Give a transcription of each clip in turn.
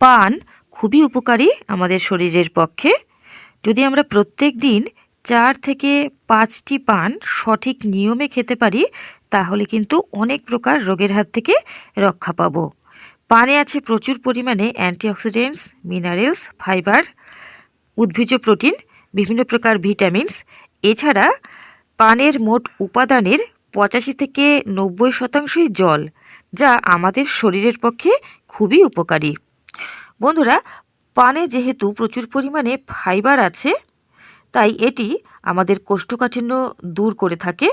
পান খুবই উপকারী আমাদের শরীরের পক্ষে। যদি আমরা প্রত্যেক দিন চার থেকে পাঁচটি পান সঠিক নিয়মে খেতে পারি, তাহলে কিন্তু অনেক প্রকার রোগের হাত থেকে রক্ষা পাব। পানে আছে প্রচুর পরিমাণে অ্যান্টিঅক্সিডেন্টস, মিনারেলস, ফাইবার উদ্ভিজ প্রোটিন, বিভিন্ন প্রকার ভিটামিনস। এছাড়া পানের মোট উপাদানের পঁচাশি থেকে নব্বই শতাংশই জল, যা আমাদের শরীরের পক্ষে খুবই উপকারী। বন্ধুরা, পানে যেহেতু প্রচুর পরিমাণে ফাইবার আছে, তাই এটি আমাদের কোষ্ঠকাঠিন্য দূর করে থাকে।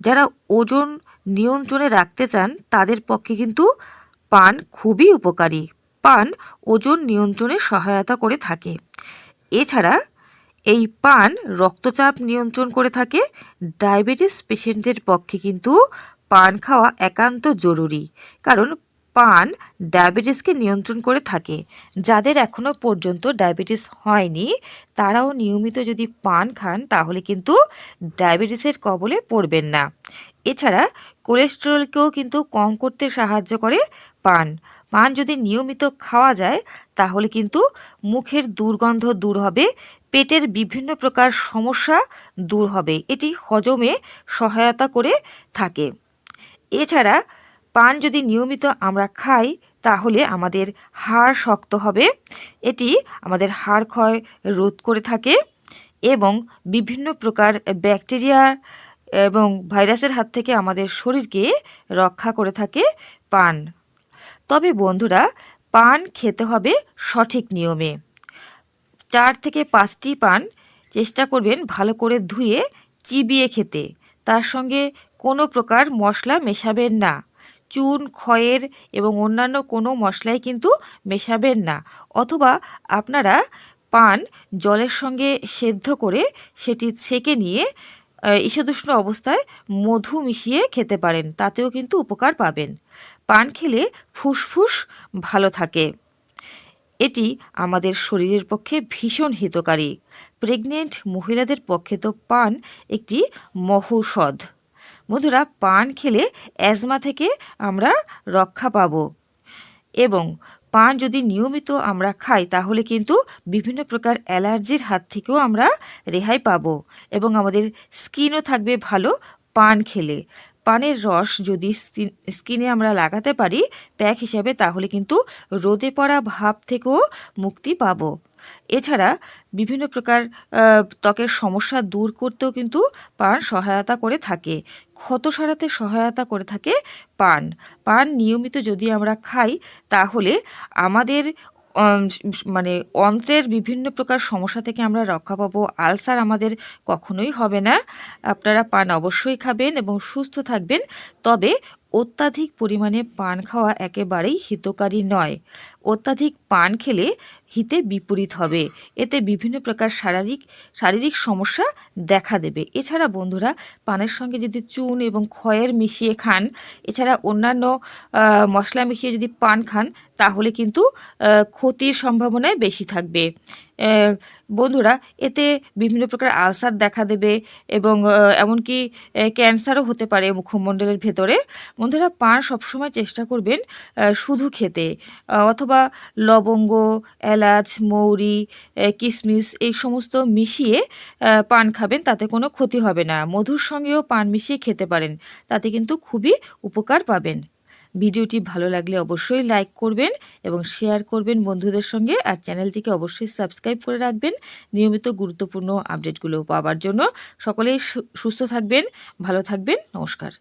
যারা ওজন নিয়ন্ত্রণে রাখতে চান, তাদের পক্ষে কিন্তু পান খুবই উপকারী। পান ওজন নিয়ন্ত্রণে সহায়তা করে থাকে। এছাড়া এই পান রক্তচাপ নিয়ন্ত্রণ করে থাকে। ডায়াবেটিস পেশেন্টদের পক্ষে কিন্তু পান খাওয়া একান্ত জরুরি। কারণ পান ডায়াবেটিসকে নিয়ন্ত্রণ করে থাকে। যাদের এখনও পর্যন্ত ডায়াবেটিস হয়নি, তারাও নিয়মিত যদি পান খান, তাহলে কিন্তু ডায়াবেটিসের কবলে পড়বেন না। এছাড়া কোলেস্টেরলকেও কিন্তু কম করতে সাহায্য করে পান। পান যদি নিয়মিত খাওয়া যায়, তাহলে কিন্তু মুখের দুর্গন্ধ দূর হবে, পেটের বিভিন্ন প্রকার সমস্যা দূর হবে। এটি হজমে সহায়তা করে থাকে। এছাড়া পান যদি নিয়মিত আমরা খাই, তাহলে আমাদের হাড় শক্ত হবে। এটি আমাদের হাড় ক্ষয় রোধ করে থাকে এবং বিভিন্ন প্রকার ব্যাকটেরিয়া এবং ভাইরাসের হাত থেকে আমাদের শরীরকে রক্ষা করে থাকে পান। তবে বন্ধুরা, পান খেতে হবে সঠিক নিয়মে। চার থেকে পাঁচটি পান চেষ্টা করবেন ভালো করে ধুয়ে চিবিয়ে খেতে। তার সঙ্গে কোনো প্রকার মশলা মেশাবেন না। চুন, খয়ের এবং অন্যান্য কোনো মশলাই কিন্তু মেশাবেন না। অথবা আপনারা পান জলের সঙ্গে সেদ্ধ করে সেটি ছেঁকে নিয়ে ঈষদুষ্ণ অবস্থায় মধু মিশিয়ে খেতে পারেন, তাতেও কিন্তু উপকার পাবেন। পান খেলে ফুসফুস ভালো থাকে। এটি আমাদের শরীরের পক্ষে ভীষণ হিতকারী। প্রেগনেন্ট মহিলাদের পক্ষে তো পান একটি মহৌষধ। বন্ধুরা, পান খেলে অ্যাজমা থেকে আমরা রক্ষা পাব। এবং পান যদি নিয়মিত আমরা খাই, তাহলে কিন্তু বিভিন্ন প্রকার অ্যালার্জির হাত থেকেও আমরা রেহাই পাব এবং আমাদের স্কিনও থাকবে ভালো পান খেলে। পানের রস যদি স্কিনে আমরা লাগাতে পারি, প্যাক হিসাবে, তাহলে কিন্তু রোদে পড়া ভাব থেকেও মুক্তি পাবো। এছাড়া বিভিন্ন প্রকার ত্বকের সমস্যা দূর করতেও কিন্তু পান সহায়তা করে থাকে। ক্ষত সারাতে সহায়তা করে থাকে পান। পান নিয়মিত যদি আমরা খাই, তাহলে আমাদের মানে অন্ত্রের বিভিন্ন প্রকার সমস্যা থেকে আমরা রক্ষা পাবো। আলসার আমাদের কখনোই হবে না। আপনারা পান অবশ্যই খাবেন এবং সুস্থ থাকবেন। তবে অত্যাধিক পরিমাণে পান খাওয়া একেবারেই হিতকারী নয়। অত্যাধিক পান খেলে হিতে বিপরীত হবে। এতে বিভিন্ন প্রকার শারীরিক শারীরিক সমস্যা দেখা দেবে। এছাড়া বন্ধুরা, পানের সঙ্গে যদি চুন এবং খয়ের মিশিয়ে খান, এছাড়া অন্যান্য মশলা মিশিয়ে যদি পান খান, তাহলে কিন্তু ক্ষতির সম্ভাবনায় বেশি থাকবে। বন্ধুরা, এতে বিভিন্ন প্রকার আলসার দেখা দেবে এবং এমনকি ক্যান্সারও হতে পারে মুখমণ্ডলের ভেতরে। বন্ধুরা, পান সবসময় চেষ্টা করবেন শুধু খেতে। অথবা লবঙ্গ, এলাচ, মৌরি কিশমিশ এই সমস্ত মিশিয়ে পান খাবেন, তাতে কোনো ক্ষতি হবে না। মধুর সঙ্গেও পান মিশিয়ে খেতে পারেন, তাতে কিন্তু খুবই উপকার পাবেন। ভিডিওটি ভালো লাগলে অবশ্যই লাইক করবেন এবং শেয়ার করবেন বন্ধুদের সঙ্গে আর চ্যানেলটিকে অবশ্যই সাবস্ক্রাইব করে রাখবেন। নিয়মিত গুরুত্বপূর্ণ আপডেটগুলো পাওয়ার জন্য সকলেই সুস্থ থাকবেন, ভালো থাকবেন, নমস্কার।